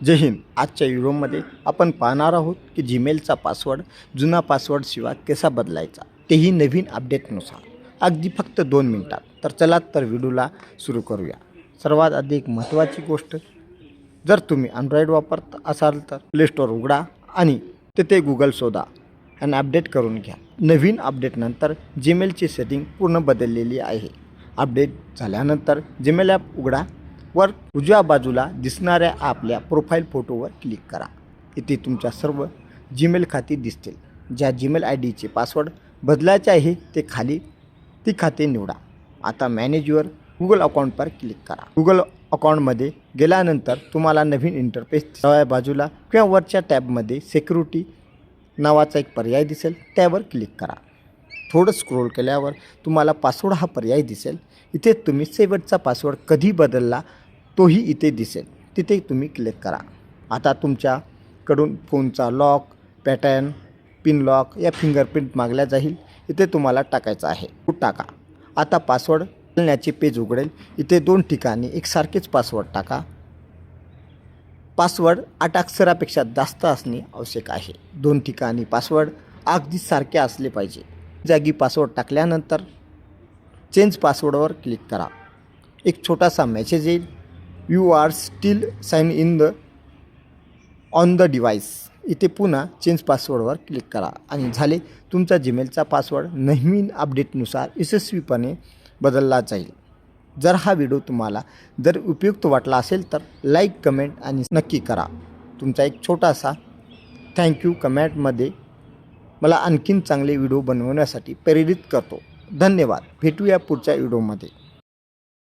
जय हिंद. आजच्या व्हिडिओमध्ये आपण पाहणार आहोत की जीमेलचा पासवर्ड जुना पासवर्डशिवाय कसा बदलायचा तेही नवीन अपडेटनुसार अगदी फक्त दोन मिनटात. तर चला तर व्हिडिओला सुरू करूया. सर्वात आधी एक महत्त्वाची गोष्ट जर तुम्ही अँड्रॉईड वापरत असाल तर प्ले स्टोअर उघडा आणि तिथे गुगल शोधा आणि अपडेट करून घ्या. नवीन अपडेटनंतर जीमेलची सेटिंग पूर्ण बदललेली आहे. अपडेट झाल्यानंतर जीमेल ॲप उघडा वर उजव्या बाजूला दिसणाऱ्या आपल्या प्रोफाईल फोटोवर क्लिक करा. इथे तुमच्या सर्व जीमेल खाती दिसतील. ज्या जीमेल आय डीचे पासवर्ड बदलायचे आहे ते खाली ती खाते निवडा. आता मॅनेजवर गुगल अकाउंटवर क्लिक करा. गुगल अकाउंटमध्ये गेल्यानंतर तुम्हाला नवीन इंटरफेस डाव्या बाजूला किंवा वरच्या टॅबमध्ये सेक्युरिटी नावाचा एक पर्याय दिसेल त्यावर क्लिक करा. थोडं स्क्रोल केल्यावर तुम्हाला पासवर्ड हा पर्याय दिसेल. इथे तुम्ही शेवटचा पासवर्ड कधी बदलला तोही इथे दिसेल. तिथे तुम्ही क्लिक करा. आता तुमच्याकडून फोनचा लॉक पॅटर्न पिन लॉक या फिंगरप्रिंट मागल्या जाईल. इथे तुम्हाला टाकायचं आहे. तो टाका. आता पासवर्ड बदलण्याचे पेज उघडेल. इथे दोन ठिकाणी एकसारखेच पासवर्ड टाका. पासवर्ड आठ अक्षरापेक्षा जास्त असणे आवश्यक आहे. दोन ठिकाणी पासवर्ड अगदी सारखे असले पाहिजे. जागी पासवर्ड टाकल्यानंतर चेंज पासवर्डवर क्लिक करा. एक छोटासा मेसेज येईल. You are still sign in the on the device. इथे पुन्हा चेंज पासवर्डवर क्लिक करा. आणि झाले तुमचा जीमेलचा पासवर्ड नवीन अपडेटनुसार यशस्वीपणे बदलला जाईल. जर हा व्हिडिओ तुम्हाला जर उपयुक्त वाटला असेल तर लाईक कमेंट आणि नक्की करा. तुमचा एक छोटासा थँक्यू कमेंटमध्ये मला आणखीन चांगले व्हिडिओ बनवण्यासाठी प्रेरित करतो. धन्यवाद. भेटूया पुढच्या व्हिडिओमध्ये.